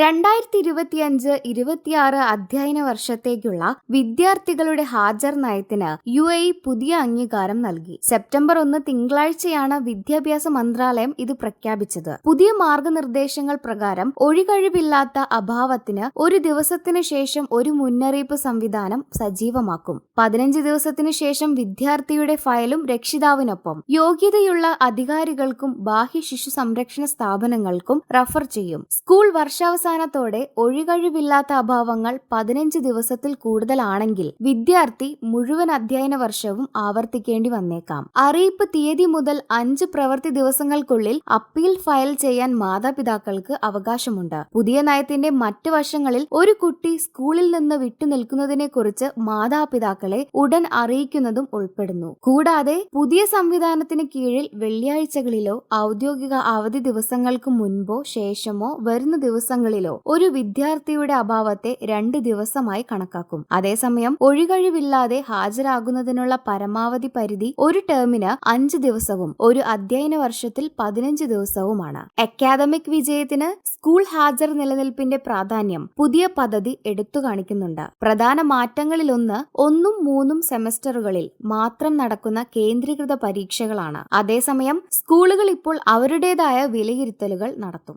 രണ്ടായിരത്തി ഇരുപത്തിയഞ്ച് ഇരുപത്തിയാറ് അധ്യയന വർഷത്തേക്കുള്ള വിദ്യാർത്ഥികളുടെ ഹാജർ നയത്തിന് യു എ പുതിയ അംഗീകാരം നൽകി. സെപ്റ്റംബർ ഒന്ന് തിങ്കളാഴ്ചയാണ് വിദ്യാഭ്യാസ മന്ത്രാലയം ഇത് പ്രഖ്യാപിച്ചത്. പുതിയ മാർഗനിർദ്ദേശങ്ങൾ പ്രകാരം ഒഴികഴിവില്ലാത്ത അഭാവത്തിന് ഒരു ദിവസത്തിനു ശേഷം ഒരു മുന്നറിയിപ്പ് സംവിധാനം സജീവമാക്കും. പതിനഞ്ച് ദിവസത്തിനു ശേഷം വിദ്യാർത്ഥിയുടെ ഫയലും രക്ഷിതാവിനൊപ്പം യോഗ്യതയുള്ള അധികാരികൾക്കും ബാഹ്യ ശിശു സംരക്ഷണ സ്ഥാപനങ്ങൾക്കും റഫർ ചെയ്യും. സ്കൂൾ വർഷാവസാനത്തോടെ ഒഴികഴിവില്ലാത്ത അഭാവങ്ങൾ പതിനഞ്ച് ദിവസത്തിൽ കൂടുതലാണെങ്കിൽ വിദ്യാർത്ഥി മുഴുവൻ അധ്യയന വർഷവും ആവർത്തിക്കേണ്ടി വന്നേക്കാം. അറിയിപ്പ് തീയതി മുതൽ അഞ്ച് പ്രവൃത്തി ദിവസങ്ങൾക്കുള്ളിൽ അപ്പീൽ ഫയൽ ചെയ്യാൻ മാതാപിതാക്കൾക്ക് അവകാശമുണ്ട്. പുതിയ നയത്തിന്റെ മറ്റു വശങ്ങളിൽ ഒരു കുട്ടി സ്കൂളിൽ നിന്ന് വിട്ടുനിൽക്കുന്നതിനെ കുറിച്ച് മാതാപിതാക്കളെ ഉടൻ അറിയിക്കുന്നതും ഉൾപ്പെടുന്നു. കൂടാതെ പുതിയ സംവിധാനത്തിന് കീഴിൽ വെള്ളിയാഴ്ചകളിലോ ഔദ്യോഗിക അവധി ദിവസങ്ങൾക്ക് മുൻപോ ശേഷമോ വരുന്ന ദിവസങ്ങളിലോ ഒരു വിദ്യാർത്ഥിയുടെ അഭാവത്തെ രണ്ട് ദിവസമായി കണക്കാക്കും. അതേസമയം ഒഴികഴിവില്ലാതെ ഹാജരാകുന്നതിനുള്ള പരമാവധി പരിധി ഒരു ടേമിന് അഞ്ച് ദിവസവും ഒരു അധ്യയന വർഷത്തിൽ പതിനഞ്ച് ദിവസവുമാണ്. അക്കാദമിക് വിജയത്തിന് സ്കൂൾ ഹാജർ നിലനിൽപ്പിന്റെ പ്രാധാന്യം പുതിയ പദ്ധതി എടുത്തു കാണിക്കുന്നുണ്ട്. പ്രധാന മാറ്റങ്ങളിലൊന്ന് ഒന്നും മൂന്നും സെമസ്റ്ററുകളിൽ മാത്രം നടക്കുന്ന കേന്ദ്രീകൃത പരീക്ഷകളാണ്. അതേസമയം സ്കൂളുകൾ ഇപ്പോൾ അവരുടേതായ വിലയിരുത്തലുകൾ നടത്തും.